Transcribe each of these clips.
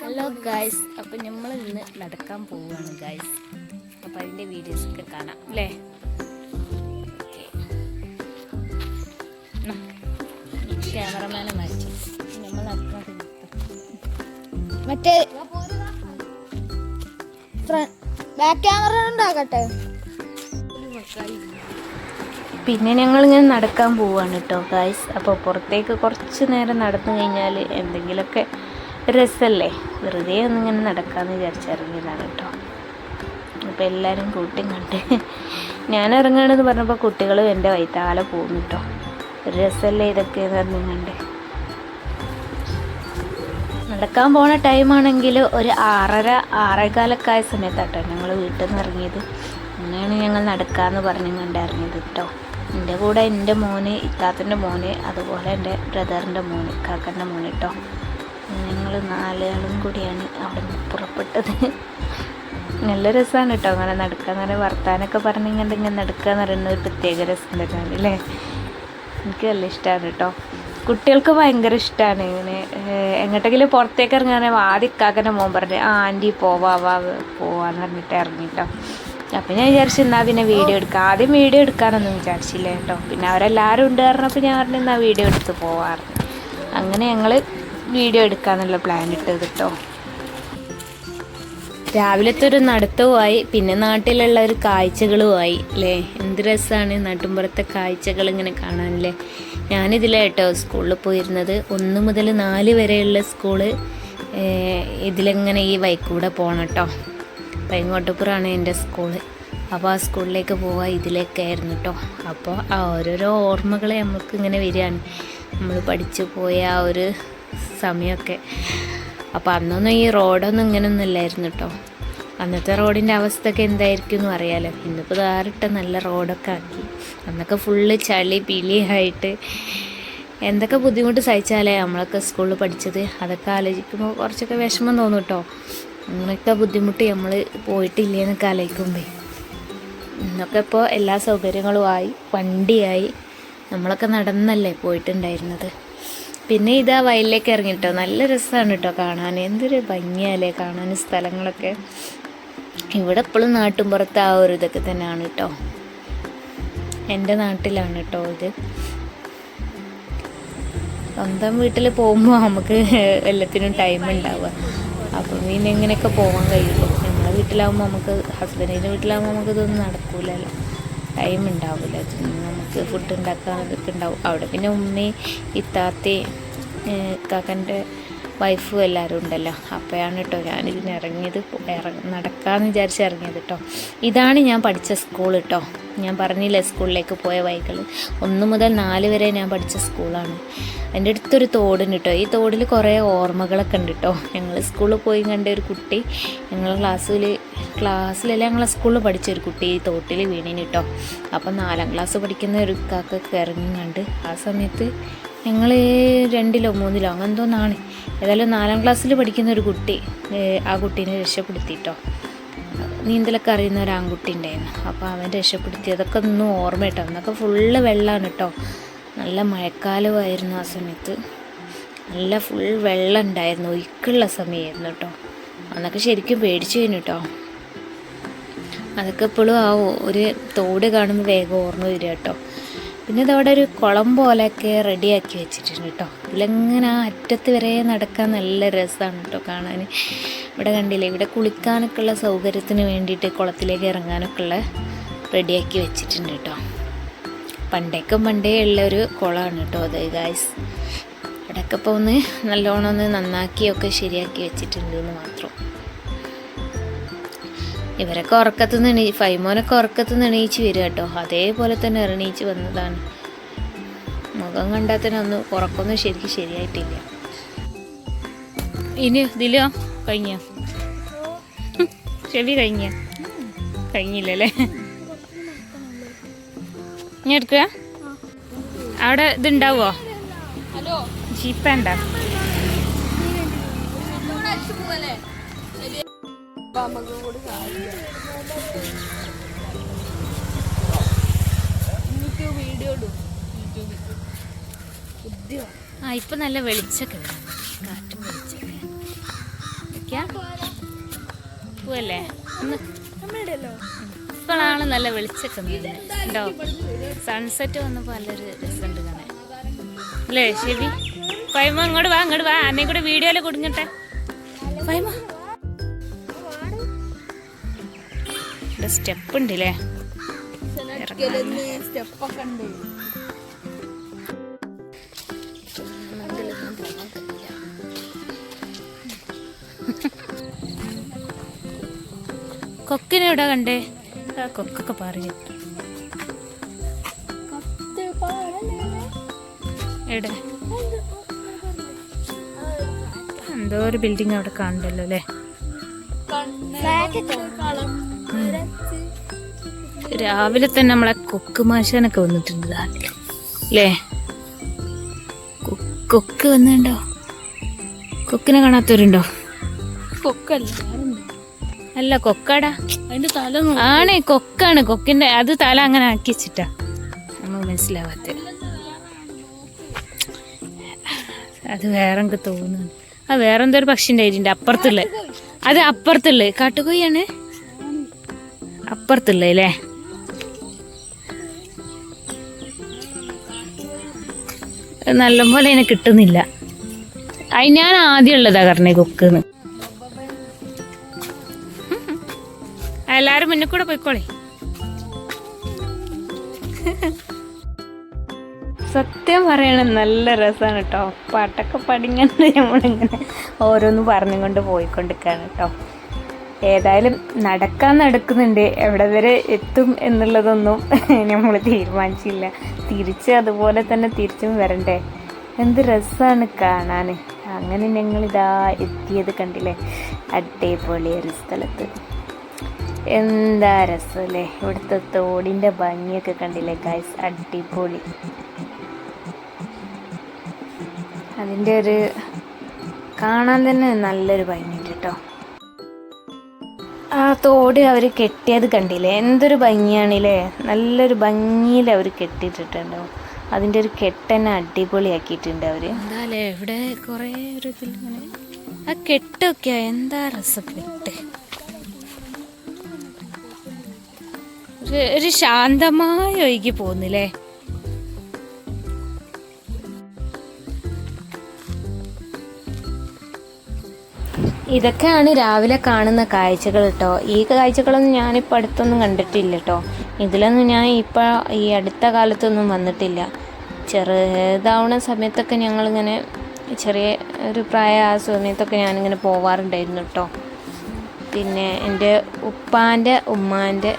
Hello guys അപ്പൊ നമ്മൾ ഇന്ന് നടക്കാൻ പോവുകയാണ് ഗായ്സ്. അപ്പൊ അതിന്റെ വീഡിയോസ് ഒക്കെ കാണാം അല്ലേ? ക്യാമറമാനെ മാറ്റി നമ്മൾ നടക്കാൻ മറ്റേ ബാക്ക് ക്യാമറ ഉണ്ടാകട്ടെ? പിന്നെ ഞങ്ങളിങ്ങനെ നടക്കാൻ പോവാണ് കേട്ടോ ഗായ്സ്. അപ്പോൾ പുറത്തേക്ക് കുറച്ച് നേരം നടന്നു കഴിഞ്ഞാൽ എന്തെങ്കിലുമൊക്കെ രസമല്ലേ വെറുതെ ഒന്നിങ്ങനെ നടക്കാമെന്ന് വിചാരിച്ചിറങ്ങിയതാണ് കേട്ടോ. അപ്പോൾ എല്ലാവരും കൂട്ടും കണ്ട് ഞാൻ ഇറങ്ങുകയാണെന്ന് പറഞ്ഞപ്പോൾ കുട്ടികൾ എന്റെ വൈത്താലെ പോകും കേട്ടോ. രസമല്ലേ ഇതൊക്കെ എന്ന് പറഞ്ഞുകൊണ്ട് നടക്കാൻ പോണ ടൈമാണെങ്കിൽ ഒരു ആറര ആറേകാലൊക്കെ ആയ സമയത്താട്ടോ ഞങ്ങൾ വീട്ടിൽ നിന്ന് ഇറങ്ങിയത്. അങ്ങനെയാണ് ഞങ്ങൾ നടക്കാമെന്ന് പറഞ്ഞു കണ്ട് ഇറങ്ങിയത് കേട്ടോ. എന്റെ കൂടെ എന്റെ മോന് ഇക്കാത്തന്റെ മോന് അതുപോലെ എന്റെ ബ്രദറിന്റെ മോന് കാക്കന്റെ മോന് കേട്ടോ. ഞങ്ങൾ നാലാളും കൂടിയാണ് അവിടെ നിന്ന് പുറപ്പെട്ടത്. നല്ല രസമാണ് കേട്ടോ അങ്ങനെ നടക്കുക പറയുന്നത് വർത്താനൊക്കെ പറഞ്ഞിങ്ങനെ ഇങ്ങനെ നടക്കുക എന്ന് പറയുന്നത് പ്രത്യേക രസം തന്നെയാണ് അല്ലേ എനിക്ക് നല്ല ഇഷ്ടമാണ് കേട്ടോ കുട്ടികൾക്ക് ഭയങ്കര ഇഷ്ടമാണ് ഇങ്ങനെ എങ്ങോട്ടെങ്കിലും പുറത്തേക്ക് ഇറങ്ങാൻ ആദ്യം ഇക്കാക്കന്റെ മോൻ പറഞ്ഞു ആ ആന്റി പോവാ വാ പോവാന്ന് പറഞ്ഞിട്ട് ഇറങ്ങിട്ടോ അപ്പം ഞാൻ വിചാരിച്ചു എന്നാൽ പിന്നെ വീഡിയോ എടുക്കാം. ആദ്യം വീഡിയോ എടുക്കാനൊന്നും വിചാരിച്ചില്ല കേട്ടോ പിന്നെ അവരെല്ലാവരും ഉണ്ട് പറഞ്ഞപ്പോൾ ഞാൻ പറഞ്ഞു എന്നാൽ വീഡിയോ എടുത്ത് പോവാറുണ്ട് അങ്ങനെ ഞങ്ങൾ വീഡിയോ എടുക്കാന്നുള്ള പ്ലാൻ ഇട്ടത് കേട്ടോ രാവിലത്തെ ഒരു നടത്തവുമായി പിന്നെ നാട്ടിലുള്ള ഒരു കാഴ്ചകളുമായി അല്ലേ എന്ത് രസമാണ് നാട്ടുമ്പുറത്തെ കാഴ്ചകൾ ഇങ്ങനെ കാണാനല്ലേ? ഞാനിതിലാണ് കേട്ടോ സ്കൂളിൽ പോയിരുന്നത്. ഒന്ന് മുതൽ നാല് വരെയുള്ള സ്കൂൾ ഇതിലെങ്ങനെ ഈ വൈക്കൂടെ പോകണം കേട്ടോ പൈങ്ങോട്ടപ്പുറാണ് എന്റെ സ്കൂൾ? അപ്പോൾ ആ സ്കൂളിലേക്ക് പോവാ ഇതിലേക്കായിരുന്നു കേട്ടോ അപ്പോൾ ആ ഓരോരോ ഓർമ്മകളെ നമുക്ക് ഇങ്ങനെ വരികയാണ്. നമ്മൾ പഠിച്ചു പോയ ആ ഒരു സമയമൊക്കെ അപ്പോൾ അന്നൊന്നും ഈ റോഡൊന്നും ഇങ്ങനെയൊന്നും ഇല്ലായിരുന്നു കേട്ടോ അന്നത്തെ റോഡിന്റെ അവസ്ഥയൊക്കെ എന്തായിരിക്കും എന്ന് അറിയാലോ ഇന്നിപ്പോൾ ധാരിട്ട നല്ല റോഡൊക്കെ ആക്കി. അന്നൊക്കെ ഫുള്ള് ചളി പിളിയായിട്ട് എന്തൊക്കെ ബുദ്ധിമുട്ട് സഹിച്ചാലേ നമ്മളൊക്കെ സ്കൂളിൽ പഠിച്ചത്? അതൊക്കെ ആലോചിക്കുമ്പോൾ കുറച്ചൊക്കെ വിഷമം തോന്നും കേട്ടോ അങ്ങനെയൊക്കെ ബുദ്ധിമുട്ട് നമ്മൾ പോയിട്ടില്ലേന്നൊക്കെ ആലോചിക്കുമ്പേ. ഇന്നൊക്കെ ഇപ്പോൾ എല്ലാ സൗകര്യങ്ങളും ആയി വണ്ടിയായി. നമ്മളൊക്കെ നടന്നല്ലേ പോയിട്ടുണ്ടായിരുന്നത്. പിന്നെ ഇതാ വയലിലേക്ക് ഇറങ്ങിട്ടോ. നല്ല രസമാണ് കേട്ടോ കാണാൻ. എന്തൊരു ഭംഗിയല്ലേ കാണാൻ സ്ഥലങ്ങളൊക്കെ. ഇവിടെ എപ്പോഴും നാട്ടുമ്പുറത്ത് ആ ഒരു ഇതൊക്കെ തന്നെയാണ് കേട്ടോ എന്റെ നാട്ടിലാണ് കേട്ടോ ഇത്. സ്വന്തം വീട്ടിൽ പോകുമ്പോൾ നമുക്ക് എല്ലാത്തിനും ടൈം ഉണ്ടാവുക. അപ്പം പിന്നെ ഇങ്ങനെയൊക്കെ പോകാൻ കഴിയുള്ളൂ നമ്മളെ വീട്ടിലാവുമ്പോൾ നമുക്ക് ഹസ്ബൻഡിന്റെ വീട്ടിലാവുമ്പോൾ നമുക്കിതൊന്നും നടക്കൂലല്ലോ. ടൈം ഉണ്ടാവില്ല നമുക്ക് ഫുഡ് ഉണ്ടാക്കാനൊക്കെ ഉണ്ടാവും. അവിടെ പിന്നെ ഉമ്മയും ഇത്താത്തയും കാക്കന്റെ വൈഫും എല്ലാവരും ഉണ്ടല്ലോ. അപ്പോഴാണ് കേട്ടോ ഞാനിതിന് ഇറങ്ങിയത്. ഇറങ്ങ നടക്കാമെന്ന് വിചാരിച്ച് ഇറങ്ങിയത് കേട്ടോ ഇതാണ് ഞാൻ പഠിച്ച സ്കൂൾ കേട്ടോ ഞാൻ പറഞ്ഞില്ലേ സ്കൂളിലേക്ക് പോയ വൈകൾ ഒന്ന് മുതൽ നാല് വരെ ഞാൻ പഠിച്ച സ്കൂളാണ് എന്റെ അടുത്തൊരു തോടുണ്ട് കേട്ടോ ഈ തോടിൽ കുറേ ഓർമ്മകളൊക്കെ ഉണ്ട് കേട്ടോ ഞങ്ങൾ സ്കൂളിൽ പോയി കണ്ട ഒരു കുട്ടി ഞങ്ങൾ ക്ലാസ്സിൽ ക്ലാസ്സിലല്ല ഞങ്ങളെ സ്കൂളിൽ പഠിച്ച ഒരു കുട്ടി ഈ തോട്ടിൽ വീണിന് കേട്ടോ അപ്പം നാലാം ക്ലാസ് പഠിക്കുന്ന ഒരു കാക്കൊക്കെ ഇറങ്ങി കണ്ട് ആ സമയത്ത് ഞങ്ങൾ രണ്ടിലോ മൂന്നിലോ അങ്ങനെ തോന്നാണ് ഏതായാലും നാലാം ക്ലാസ്സിൽ പഠിക്കുന്ന ഒരു കുട്ടി ആ കുട്ടീനെ രക്ഷപ്പെടുത്തിയിട്ടോ നീന്തലൊക്കെ അറിയുന്ന ഒരു ആൺകുട്ടി ഉണ്ടായിരുന്നു. അപ്പോൾ അവൻ രക്ഷപ്പെടുത്തി. അതൊക്കെ ഒന്നും ഓർമ്മ കേട്ടോ അന്നൊക്കെ ഫുള്ള് വെള്ളമാണ് കേട്ടോ നല്ല മഴക്കാലമായിരുന്നു ആ സമയത്ത്. നല്ല ഫുൾ വെള്ളം ഉണ്ടായിരുന്നു ഒഴുക്കുള്ള സമയമായിരുന്നു കേട്ടോ. അന്നൊക്കെ ശരിക്കും പേടിച്ചു കഴിഞ്ഞു കേട്ടോ. അതൊക്കെ ഇപ്പോഴും ആ ഒരു തോട് കാണുമ്പോൾ വേഗം ഓർമ്മ വരിക കേട്ടോ. പിന്നെ ഇതവിടെ ഒരു കുളം പോലെയൊക്കെ റെഡിയാക്കി വെച്ചിട്ടുണ്ട് കേട്ടോ. ഇതിലെങ്ങനെ ആ അറ്റത്ത് വരെ നടക്കാൻ നല്ല രസമാണ് കേട്ടോ കാണാൻ. ഇവിടെ കണ്ടില്ലേ ഇവിടെ കുളിക്കാനൊക്കെ ഉള്ള സൗകര്യത്തിന് വേണ്ടിയിട്ട് കുളത്തിലേക്ക് ഇറങ്ങാനൊക്കെ ഉള്ള റെഡിയാക്കി വെച്ചിട്ടുണ്ട് കേട്ടോ. പണ്ടേക്ക് പണ്ടേ ഉള്ള ഒരു കുളമാണ് കേട്ടോ അത് ഗായ്സ് ഇവിടെയൊക്കെ ഇപ്പോൾ ഒന്ന് നല്ലോണം ഒന്ന് നന്നാക്കിയൊക്കെ ശരിയാക്കി വെച്ചിട്ടുണ്ട് എന്ന് മാത്രം. ഇവരൊക്കെ ഉറക്കത്തുനിന്ന് എണീ ഫൈമോനൊക്കെ ഉറക്കത്തുനിന്ന് എണീച്ച് വരിക കേട്ടോ. അതേപോലെ തന്നെ എണീച്ച് വന്നതാണ്. മുഖം കണ്ടാൽ തന്നെ ഒന്ന് ഉറക്കമൊന്നും ശരിക്കും ശരിയായിട്ടില്ല. ഇനി ഇതിലോ കഴിഞ്ഞ? ചെവി കഴിഞ്ഞ? കഴിഞ്ഞില്ലല്ലേ? ഇനി എടുക്കുക അവിടെ ഇതുണ്ടാവോ? ജീപ്പുണ്ടോ ആ ഇപ്പൊ നല്ല വെളിച്ചൊക്കെ കാറ്റും വെളിച്ചൊക്കെ. പോവല്ലേ? ഒന്ന്. ഇപ്പോഴാണ് നല്ല വെളിച്ചൊക്കെ ഉണ്ടോ സൺസെറ്റ് വന്നപ്പോൾ നല്ലൊരു രസമുണ്ട് കാണാൻ. അല്ലേ ശരി ഫൈമ അങ്ങോട്ട് വാ അങ്ങോട്ട് വാ. അന്നെ കൂടെ വീഡിയോയിൽ കൊടുങ്ങട്ടെ. ഫൈമ. സ്റ്റെപ്പ് ഉണ്ട് അല്ലേ സ്റ്റെപ്പൊക്കെ ഉണ്ട് കൊക്കിനെ എവിടെ കണ്ടേ? കൊക്കൊക്കെ പറഞ്ഞു എവിടെ? എന്തോ ഒരു ബിൽഡിംഗ് അവിടെ കാണണ്ടല്ലോ അല്ലേ? രാവിലെ തന്നെ നമ്മളെ കൊക്ക് മാശാനൊക്കെ വന്നിട്ടുണ്ട് അല്ലേ? കൊക്ക് വന്നിട്ടുണ്ടോ? കൊക്കിനെ കാണാത്തവരുണ്ടോ? കൊക്കല്ല അല്ല കൊക്കാടാ. അതിന്റെ തല ആണ് കൊക്കാണ്. കൊക്കിന്റെ അത് തല അങ്ങനെ ആക്കി വെച്ചിട്ടാ. നമ്മൾ മനസ്സിലാവാത്ത. അത് വേറെ എനിക്ക് തോന്നുന്നു. ആ വേറെ എന്തോ ഒരു പക്ഷി ഉണ്ടായിട്ടുണ്ട് അപ്പുറത്തുള്ള. അത് അപ്പുറത്തുള്ള. കാട്ടുകോയാണ് അപ്പുറത്തുള്ള അല്ലേ? നല്ലപോലെ അതിനെ കിട്ടുന്നില്ല. അത് ഞാൻ ആദ്യം ഉള്ളതാ കറണേ കൊക്കെന്ന് എല്ലാരും മുന്നിൽ കൂടെ പോയിക്കോളെ. സത്യം പറയണ നല്ല രസമാണ് കേട്ടോ പാട്ടൊക്കെ പടിങ്ങനെ നമ്മളിങ്ങനെ ഓരോന്ന് പറഞ്ഞുകൊണ്ട് പോയിക്കൊണ്ടിരിക്കുകയാണ് കേട്ടോ ഏതായാലും നടക്കാൻ നടക്കുന്നുണ്ട്. എവിടെ വരെ എത്തും എന്നുള്ളതൊന്നും നമ്മൾ തീരുമാനിച്ചില്ല. തിരിച്ച് അതുപോലെ തന്നെ തിരിച്ചും വരണ്ടേ. എന്ത് രസമാണ് കാണാൻ അങ്ങനെ ഞങ്ങളിതാ എത്തിയത് കണ്ടില്ലേ? അടിപൊളിയൊരു സ്ഥലത്ത്. എന്താ രസമല്ലേ ഇവിടുത്തെ തോടിന്റെ ഭംഗിയൊക്കെ കണ്ടില്ലേ ഗൈസ് അടിപൊളി. അതിന്റെ ഒരു കാണാൻ തന്നെ നല്ലൊരു ഭംഗിയുണ്ട് കേട്ടോ. ആ തോട് അവർ കെട്ടിയത് കണ്ടില്ലേ? എന്തൊരു ഭംഗിയാണില്ലേ? നല്ലൊരു ഭംഗിയിൽ അവർ കെട്ടിയിട്ടിട്ടുണ്ടോ അതിന്റെ ഒരു കെട്ടനെ അടിപൊളിയാക്കിയിട്ടുണ്ട് അവർ എന്താല്ലേ ഇവിടെ കുറേ ഒരു ഇതിൽ ആ കെട്ടൊക്കെയാ. എന്താ രസം ഒരു ശാന്തമായ ഒഴുകി പോകുന്നില്ലേ? ഇതൊക്കെയാണ് രാവിലെ കാണുന്ന കാഴ്ചകൾ കേട്ടോ ഈ കാഴ്ചകളൊന്നും ഞാനിപ്പോൾ അടുത്തൊന്നും കണ്ടിട്ടില്ല കേട്ടോ ഇതിലൊന്നും ഞാൻ ഇപ്പോൾ ഈ അടുത്ത കാലത്തൊന്നും വന്നിട്ടില്ല. ചെറുതാവുന്ന സമയത്തൊക്കെ ഞങ്ങളിങ്ങനെ ചെറിയ ഒരു പ്രായ ആ സമയത്തൊക്കെ ഞാനിങ്ങനെ പോവാറുണ്ടായിരുന്നു കേട്ടോ പിന്നെ എന്റെ ഉപ്പാന്റെ ഉമ്മാന്റെ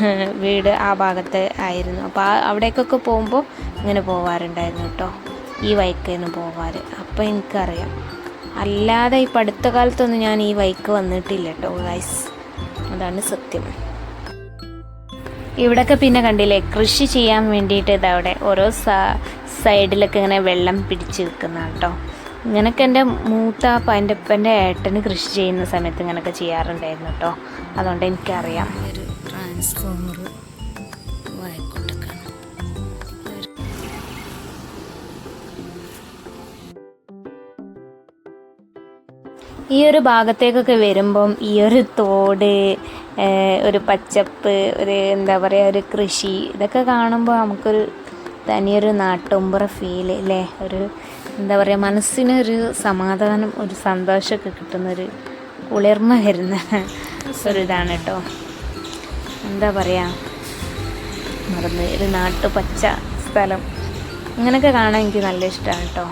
വീട് ആ ഭാഗത്ത് ആയിരുന്നു. അപ്പോൾ ആ അവിടേക്കൊക്കെ പോകുമ്പോൾ ഇങ്ങനെ പോവാറുണ്ടായിരുന്നു കേട്ടോ ഈ വൈക്കായിരുന്നു പോവാറ്. അപ്പോൾ എനിക്കറിയാം. അല്ലാതെ ഇപ്പം അടുത്ത കാലത്തൊന്നും ഞാൻ ഈ വൈക്ക് വന്നിട്ടില്ല കേട്ടോ ഗൈസ് അതാണ് സത്യം. ഇവിടൊക്കെ പിന്നെ കണ്ടില്ലേ കൃഷി ചെയ്യാൻ വേണ്ടിയിട്ട് ഇതവിടെ ഓരോ സൈഡിലൊക്കെ ഇങ്ങനെ വെള്ളം പിടിച്ച് നിൽക്കുന്ന കേട്ടോ ഇങ്ങനൊക്കെ എന്റെ മൂത്താപ്പ എന്റെ ഏട്ടന് കൃഷി ചെയ്യുന്ന സമയത്ത് ഇങ്ങനെയൊക്കെ ചെയ്യാറുണ്ടായിരുന്നു കേട്ടോ അതുകൊണ്ട് എനിക്കറിയാം. വായിക്കോട്ടൊക്കെയാണ് ഈ ഒരു ഭാഗത്തേക്കൊക്കെ വരുമ്പം ഈ ഒരു തോട് ഒരു പച്ചപ്പ് ഒരു എന്താ പറയുക ഒരു കൃഷി ഇതൊക്കെ കാണുമ്പോൾ നമുക്കൊരു തനിയൊരു നാട്ടുമ്പുറ ഫീൽ അല്ലേ ഒരു എന്താ പറയുക മനസ്സിനൊരു സമാധാനം ഒരു സന്തോഷമൊക്കെ കിട്ടുന്നൊരു കുളിർമ വരുന്ന ഒരു ഇതാണ് കേട്ടോ എന്താ പറയുക മറന്ന് ഒരു നാട്ടു പച്ച സ്ഥലം. അങ്ങനെയൊക്കെ കാണാൻ എനിക്ക് നല്ല ഇഷ്ടമാണ് കേട്ടോ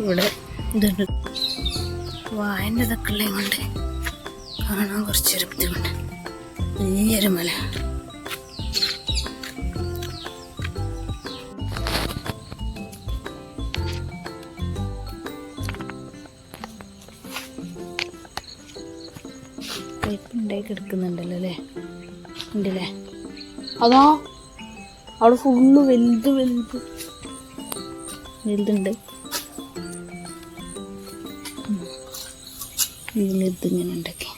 ഇവിടെ ഇതുണ്ട്. വായന്റെ ഇതൊക്കെ ഉള്ളത് കൊണ്ട് കാണാൻ കുറച്ചൊരു ബുദ്ധിമുട്ട് വലിയൊരു മല. ഉണ്ടായി കിടക്കുന്നുണ്ടല്ലോ അല്ലേ? ഉണ്ടല്ലേ? അതോ. അവിടെ ഫുള്ള് വലുത് വലുത് വലുതുണ്ട് വലുത് ഇങ്ങനെ ഉണ്ടാക്കി.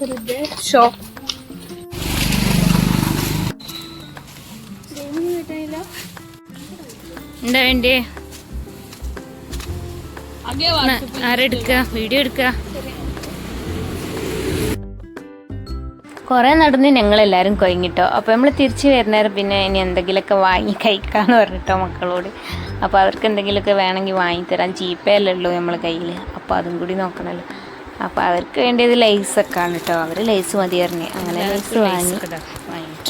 വെറുതെ. ഷോപ്പ് ആരെടുക്കുക വീഡിയോ എടുക്കുക കുറേ നടന്ന് ഞങ്ങളെല്ലാവരും കൊയങ്ങിട്ടോ. അപ്പോൾ നമ്മൾ തിരിച്ച് വരുന്നേരം പിന്നെ ഇനി എന്തെങ്കിലുമൊക്കെ വാങ്ങി കഴിക്കാന്ന് പറഞ്ഞിട്ടോ മക്കളോട്. അപ്പോൾ അവർക്ക് എന്തെങ്കിലുമൊക്കെ വേണമെങ്കിൽ വാങ്ങിത്തരാൻ ജീപ്പേ അല്ലല്ലോ നമ്മളെ കയ്യിൽ അപ്പോൾ അതും കൂടി നോക്കണമല്ലോ അപ്പോൾ അവർക്ക് വേണ്ടിയത് ഒക്കെ ആണ് കേട്ടോ അവർ ലൈസ് മതി പറഞ്ഞ്. അങ്ങനെ ലൈസ് വാങ്ങി.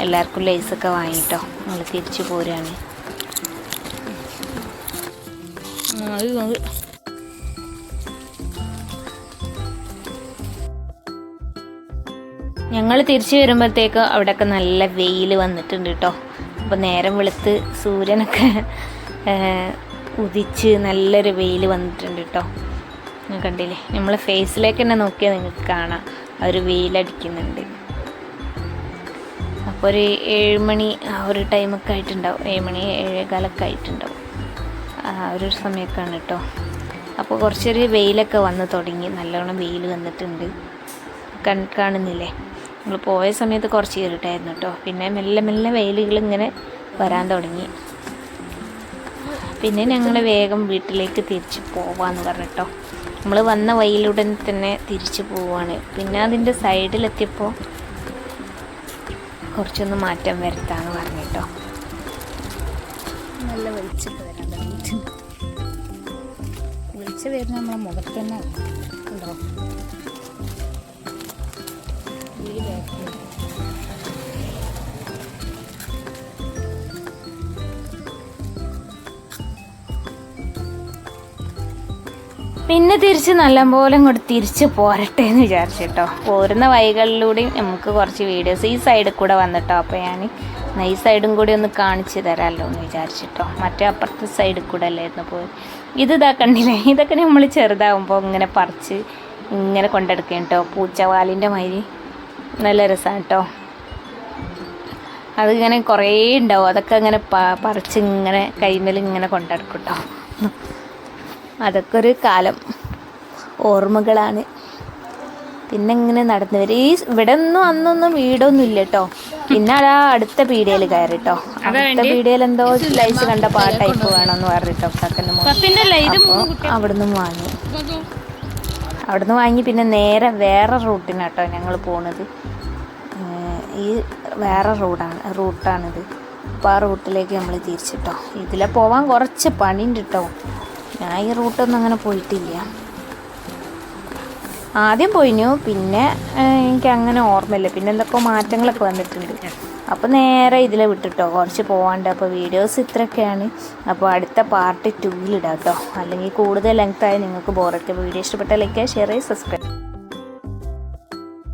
എല്ലാവർക്കും ലൈസൊക്കെ വാങ്ങിട്ടോ. നമ്മൾ തിരിച്ചു പോരുകയാണ് ഞങ്ങൾ തിരിച്ചു വരുമ്പോഴത്തേക്ക് അവിടെയൊക്കെ നല്ല വെയിൽ വന്നിട്ടുണ്ട് കേട്ടോ അപ്പോൾ നേരം വെളുത്ത് സൂര്യനൊക്കെ ഉദിച്ച് നല്ലൊരു വെയിൽ വന്നിട്ടുണ്ട് കേട്ടോ കണ്ടില്ലേ? നമ്മൾ ഫേസിലേക്ക് തന്നെ നോക്കിയാൽ നിങ്ങൾക്ക് കാണാം. ആ ഒരു വെയിലടിക്കുന്നുണ്ട്. അപ്പോൾ ഒരു ഏഴ് മണി ആ ഒരു ടൈമൊക്കെ ആയിട്ടുണ്ടാവും. ഏഴ് മണി ഏഴേകാലൊക്കെ ആയിട്ടുണ്ടാവും. ആ ഒരു സമയമൊക്കെയാണ് കേട്ടോ അപ്പോൾ കുറച്ചൊരു വെയിലൊക്കെ വന്ന് തുടങ്ങി. നല്ലോണം വെയിൽ വന്നിട്ടുണ്ട്. കാണുന്നില്ലേ? നമ്മൾ പോയ സമയത്ത് കുറച്ച് ഇരുട്ടായിരുന്നു കേട്ടോ. പിന്നെ മെല്ലെ മെല്ലെ വെയിലുകൾ ഇങ്ങനെ വരാൻ തുടങ്ങി. പിന്നെ ഞങ്ങൾ വേഗം വീട്ടിലേക്ക് തിരിച്ച് പോവാന്ന് പറഞ്ഞിട്ടോ നമ്മൾ വന്ന വഴിയിലുടൻ തന്നെ തിരിച്ചു പോവാണ്. പിന്നെ അതിന്റെ സൈഡിലെത്തിയപ്പോൾ കുറച്ചൊന്ന് മാറ്റം വരുത്താന്ന് പറഞ്ഞിട്ടോ നല്ല വെളിച്ചിട്ട് വരാൻ തുടങ്ങിയിട്ടുണ്ട് വെളിച്ചം വരുന്ന നമ്മളെ മുഖത്ത് തന്നെ ഉണ്ടോ? പിന്നെ തിരിച്ച് നല്ലപോലെ ഇങ്ങോട്ട് തിരിച്ച് പോരട്ടെ എന്ന് വിചാരിച്ചിട്ടോ പോരുന്ന വഴികളിലൂടെയും നമുക്ക് കുറച്ച് വീഡിയോസ് ഈ സൈഡിൽ കൂടെ വന്നിട്ടോ. അപ്പോൾ ഞാൻ ഈ സൈഡും കൂടി ഒന്ന് കാണിച്ചു തരാമല്ലോ എന്ന് വിചാരിച്ചിട്ടോ മറ്റേ അപ്പുറത്തെ സൈഡിൽ കൂടെ അല്ലായിരുന്നു പോയി ഇത് ഇതാ കണ്ടില്ലേ? ഇതൊക്കെ നമ്മൾ ചെറുതാകുമ്പോൾ ഇങ്ങനെ പറിച്ച് ഇങ്ങനെ കൊണ്ടെടുക്കേട്ടോ പൂച്ചവാലിന്റെ മാതിരി. നല്ല രസമാണ് കേട്ടോ അതിങ്ങനെ കുറേ ഉണ്ടാവും അതൊക്കെ അങ്ങനെ പ- പറിച്ച് ഇങ്ങനെ കൈമേൽ ഇങ്ങനെ കൊണ്ടെടുക്കും കേട്ടോ അതൊക്കെ ഒരു കാലം. ഓർമ്മകളാണ്. പിന്നെ ഇങ്ങനെ നടന്നു വരും ഈ ഇവിടെ ഒന്നും അന്നൊന്നും വീടൊന്നും ഇല്ല കേട്ടോ പിന്നെ അതാ അടുത്ത പീടികയിൽ കയറി കേട്ടോ അടുത്ത പീടികയിൽ എന്തോ ലൈസ് കണ്ട പാ ടൈപ്പ് വേണമെന്ന് പറഞ്ഞിട്ടോ അവിടുന്ന് വാങ്ങി. അവിടുന്ന് വാങ്ങി പിന്നെ നേരെ വേറെ റൂട്ടിനാട്ടോ ഞങ്ങൾ പോണത്. ഈ വേറെ റോഡാണ് റൂട്ടാണിത്. അപ്പോൾ ആ റൂട്ടിലേക്ക് നമ്മൾ തിരിച്ചിട്ടോ. ഇതിലെ പോവാൻ കുറച്ച് പണിയുണ്ട് കേട്ടോ ഞാൻ ഈ റൂട്ടൊന്നും അങ്ങനെ പോയിട്ടില്ല. ആദ്യം പോയിനു പിന്നെ എനിക്ക് അങ്ങനെ ഓർമ്മയില്ല. പിന്നെ എന്തൊക്കെ മാറ്റങ്ങളൊക്കെ വന്നിട്ടുണ്ട്. അപ്പോൾ നേരെ ഇതിൽ വിട്ടിട്ടോ. കുറച്ച് പോവാണ്ട്. അപ്പോൾ വീഡിയോസ് ഇത്രയൊക്കെയാണ്. അപ്പോൾ അടുത്ത പാർട്ട് ടൂവിലിടാം കേട്ടോ അല്ലെങ്കിൽ കൂടുതൽ ലെങ്ത് ആയി നിങ്ങൾക്ക് ബോറൊക്കെ വീഡിയോ ഇഷ്ടപ്പെട്ട ലൈക്ക് ഷെയർ ചെയ്ത് സബ്സ്ക്രൈബ്